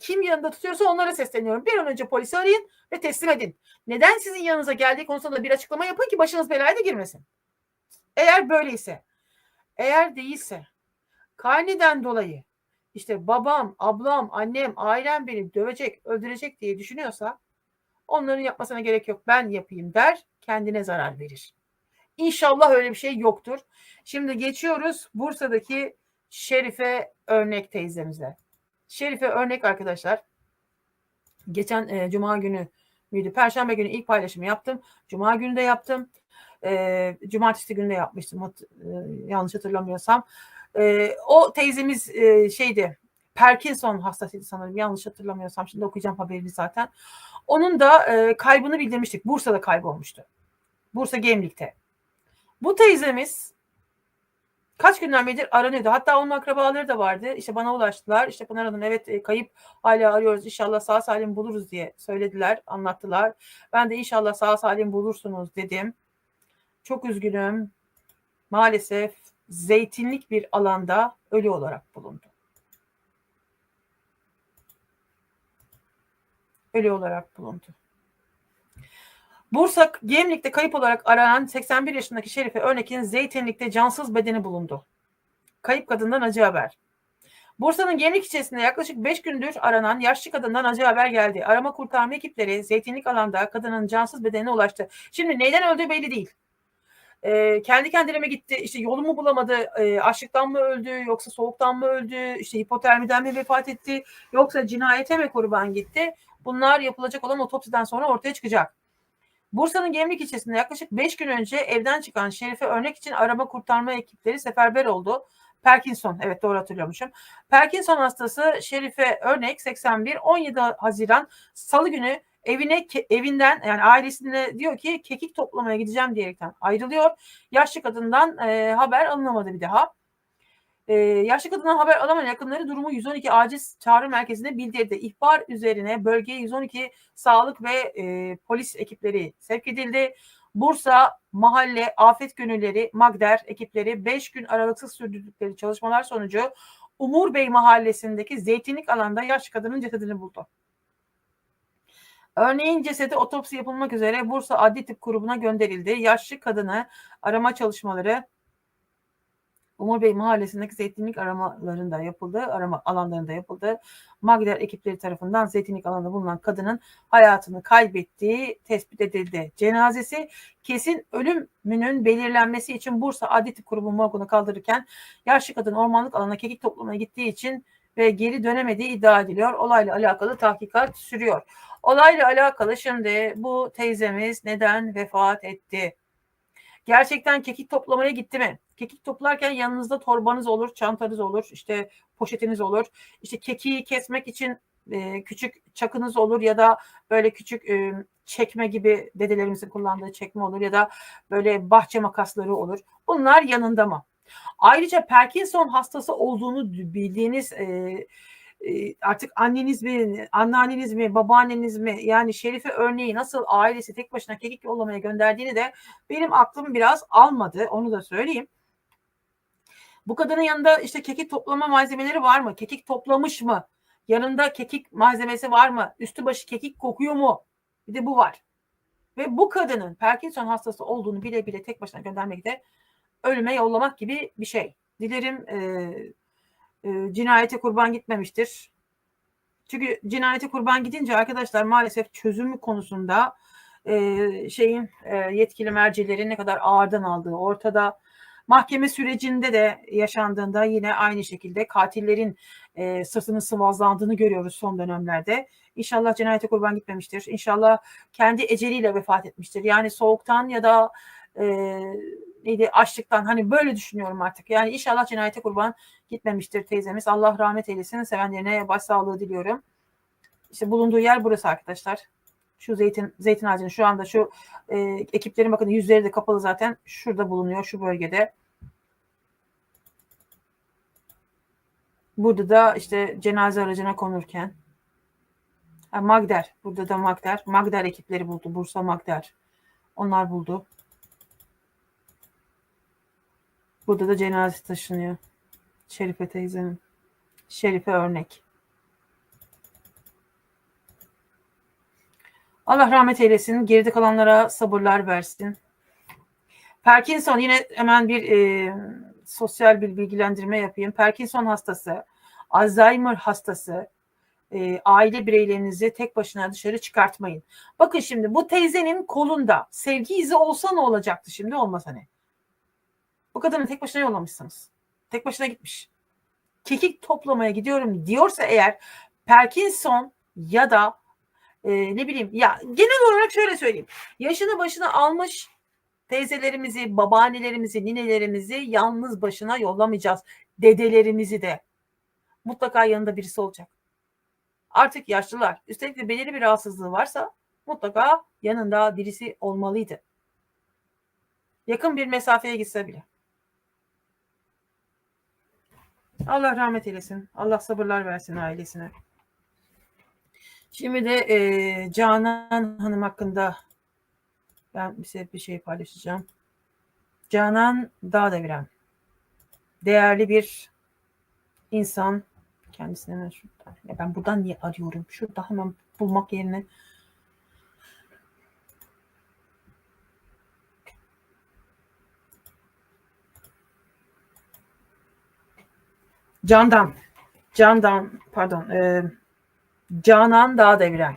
kim yanında tutuyorsa onlara sesleniyorum. Bir an önce polisi arayın ve teslim edin. Neden sizin yanınıza geldiği konusunda bir açıklama yapın ki başınız belaya da girmesin. Eğer böyleyse, eğer değilse, karneden dolayı işte babam, ablam, annem, ailem beni dövecek, öldürecek diye düşünüyorsa onların yapmasına gerek yok. Ben yapayım der, kendine zarar verir. İnşallah öyle bir şey yoktur. Şimdi geçiyoruz Bursa'daki Şerife Örnek teyzemize. Şerife Örnek arkadaşlar. Geçen e, Cuma günü müydü? Perşembe günü ilk paylaşımı yaptım. Cuma günü de yaptım. E, Cumartesi günü de yapmıştım. Hat, e, yanlış hatırlamıyorsam. E, o teyzemiz e, şeydi. Parkinson hastasıydı sanırım. Yanlış hatırlamıyorsam. Şimdi okuyacağım haberini zaten. Onun da e, kaybını bildirmiştik. Bursa'da kaybolmuştu. Bursa Gemlik'te. Bu teyzemiz kaç günden beridir aranıyordu. Hatta onun akrabaları da vardı. İşte bana ulaştılar. İşte Pınar Hanım evet e, kayıp hala arıyoruz. İnşallah sağ salim buluruz diye söylediler, anlattılar. Ben de inşallah sağ salim bulursunuz dedim. Çok üzgünüm. Maalesef zeytinlik bir alanda ölü olarak bulundu. Ölü olarak bulundu. Bursa Gemlik'te kayıp olarak aranan 81 yaşındaki Şerife Örnek'in Zeytinlik'te cansız bedeni bulundu. Kayıp kadından acı haber. Bursa'nın Gemlik ilçesinde yaklaşık 5 gündür aranan yaşlı kadından acı haber geldi. Arama kurtarma ekipleri Zeytinlik alanda kadının cansız bedenine ulaştı. Şimdi neyden öldüğü belli değil. Ee, kendi kendine mi gitti, işte yolumu bulamadı, e, açlıktan mı öldü, yoksa soğuktan mı öldü, işte hipotermiden mi vefat etti, yoksa cinayete mi kurban gitti? Bunlar yapılacak olan otopsiden sonra ortaya çıkacak. Bursa'nın Gemlik ilçesinde yaklaşık 5 gün önce evden çıkan Şerife Örnek için arama kurtarma ekipleri seferber oldu. Parkinson, evet doğru hatırlıyormuşum. Parkinson hastası Şerife Örnek 81 17 Haziran Salı günü evine evinden yani ailesine diyor ki kekik toplamaya gideceğim diyerekten ayrılıyor. Yaşlı kadından e, haber alınamadı bir daha. Ee, yaşlı kadından haber alamayan yakınları durumu 112 acil çağrı merkezine bildirdi. İhbar üzerine bölgeye 112 sağlık ve e, polis ekipleri sevk edildi. Bursa Mahalle Afet Gönülleri Magder ekipleri 5 gün aralıksız sürdürdükleri çalışmalar sonucu Umur Bey mahallesindeki zeytinlik alanda yaşlı kadının cesedini buldu. Örneğin cesedi otopsi yapılmak üzere Bursa Adli Tıp Kurumu'na gönderildi. Yaşlı kadını arama çalışmaları Umur Bey mahallesindeki zeytinlik aramalarında yapıldı, arama alanlarında yapıldı. Magder ekipleri tarafından zeytinlik alanında bulunan kadının hayatını kaybettiği tespit edildi. Cenazesi kesin ölümünün belirlenmesi için Bursa Adli Kurumu morgunu kaldırırken yaşlı kadın ormanlık alana kekik toplamaya gittiği için ve geri dönemediği iddia ediliyor. Olayla alakalı tahkikat sürüyor. Olayla alakalı şimdi bu teyzemiz neden vefat etti? Gerçekten kekik toplamaya gitti mi? Kekik toplarken yanınızda torbanız olur, çantanız olur, işte poşetiniz olur. İşte kekiği kesmek için e, küçük çakınız olur ya da böyle küçük e, çekme gibi dedelerimizin kullandığı çekme olur ya da böyle bahçe makasları olur. Bunlar yanında mı? Ayrıca Parkinson hastası olduğunu bildiğiniz e, artık anneniz mi, anneanneniz mi, babaanneniz mi yani Şerife örneği nasıl ailesi tek başına kekik yollamaya gönderdiğini de benim aklım biraz almadı. Onu da söyleyeyim. Bu kadının yanında işte kekik toplama malzemeleri var mı? Kekik toplamış mı? Yanında kekik malzemesi var mı? Üstü başı kekik kokuyor mu? Bir de bu var. Ve bu kadının Parkinson hastası olduğunu bile bile tek başına göndermek de ölüme yollamak gibi bir şey. Dilerim e, e, cinayete kurban gitmemiştir. Çünkü cinayete kurban gidince arkadaşlar maalesef çözümü konusunda e, şeyin e, yetkili mercilerin ne kadar ağırdan aldığı ortada. Mahkeme sürecinde de yaşandığında yine aynı şekilde katillerin e, sırtının sıvazlandığını görüyoruz son dönemlerde. İnşallah cinayete kurban gitmemiştir. İnşallah kendi eceliyle vefat etmiştir. Yani soğuktan ya da e, neydi açlıktan hani böyle düşünüyorum artık. Yani inşallah cinayete kurban gitmemiştir teyzemiz. Allah rahmet eylesin. Sevenlerine başsağlığı diliyorum. İşte bulunduğu yer burası arkadaşlar. Şu zeytin zeytin ağacının şu anda şu e, ekiplerin bakın yüzleri de kapalı zaten. Şurada bulunuyor şu bölgede. Burada da işte cenaze aracına konurken ha, Magder. Burada da Magder. Magder ekipleri buldu. Bursa Magder. Onlar buldu. Burada da cenaze taşınıyor. Şerife teyzenin. Şerife örnek. Allah rahmet eylesin. Geride kalanlara sabırlar versin. Parkinson yine hemen bir e, sosyal bir bilgilendirme yapayım. Parkinson hastası, Alzheimer hastası, e, aile bireylerinizi tek başına dışarı çıkartmayın. Bakın şimdi bu teyzenin kolunda sevgi izi olsa ne olacaktı şimdi olmasa ne? Bu kadını tek başına yollamışsınız. Tek başına gitmiş. Kekik toplamaya gidiyorum diyorsa eğer Parkinson ya da e, ne bileyim ya genel olarak şöyle söyleyeyim. Yaşını başına almış teyzelerimizi, babaannelerimizi, ninelerimizi yalnız başına yollamayacağız. Dedelerimizi de. Mutlaka yanında birisi olacak. Artık yaşlılar. Üstelik de belirli bir rahatsızlığı varsa mutlaka yanında birisi olmalıydı. Yakın bir mesafeye gitse bile. Allah rahmet eylesin. Allah sabırlar versin ailesine. Şimdi de e, Canan Hanım hakkında ben size bir şey paylaşacağım. Canan Dağdeviren. Değerli bir insan. Kendisine hemen şuradan. Ya ben buradan niye arıyorum? Şurada hemen bulmak yerine. Candan. Candan pardon. E, Canan Dağdeviren.